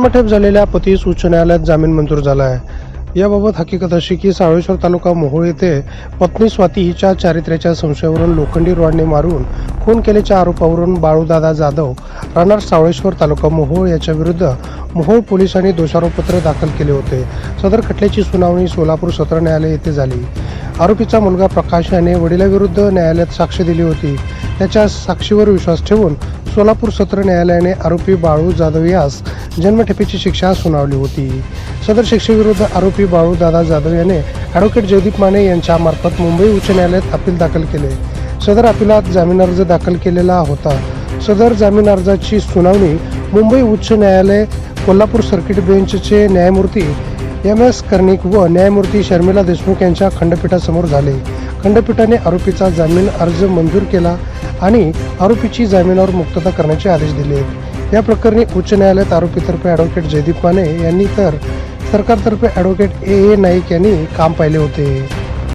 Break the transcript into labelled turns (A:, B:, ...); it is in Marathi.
A: आत्मठेप झालेल्या पतीस उच्च न्यायालयात जामीन मंजूर झाला आहे. याबाबत हकीकत अशी की सावळेश्वर तालुका मोहोळ येथे पत्नी स्वाती हिच्या चारित्र्याच्या संशयावरून लोखंडी रॉडने मारून खून केल्याच्या आरोपावरून बाळूदादा जाधव राहणार सावळेश्वर तालुका मोहोळ याच्या विरुद्ध मोहोळ पोलिसांनी दोषारोपपत्र दाखल केले होते. सदर खटल्याची सुनावणी सोलापूर सत्र न्यायालय येथे झाली. आरोपीचा मुलगा प्रकाश याने वडिलाविरुद्ध न्यायालयात साक्ष दिली होती. त्याच्या साक्षीवर विश्वास ठेवून सोलापूर सत्र न्यायालयाने आरोपी बाळू जाधव यास जन्मठेपेची शिक्षा सुनावली होती. सदर शिक्षेविरुद्ध आरोपी बाळू दादा जाधव याने ॲडव्होकेट जयदीप माने यांच्या मार्फत मुंबई उच्च न्यायालयात अपील दाखल केले. सदर अपिलात जामीन अर्ज दाखल केलेला होता. सदर जामीन अर्जाची सुनावणी मुंबई उच्च न्यायालय कोल्हापूर सर्किट बेंचचे न्यायमूर्ती एम एस कर्णिक व न्यायमूर्ती शर्मिला देशमुख यांच्या खंडपीठासमोर झाले. खंडपीठाने आरोपीचा जामीन अर्ज मंजूर केला. आणि आरोपीची जामिनावर मुक्तता करण्याचे आदेश दिले या प्रकरणी उच्च न्यायालयात आरोपीतर्फे ॲडव्होकेट जयदीप माने यांनी तर सरकारतर्फे ॲडव्होकेट ए ए नाईक यांनी काम पाहिले होते.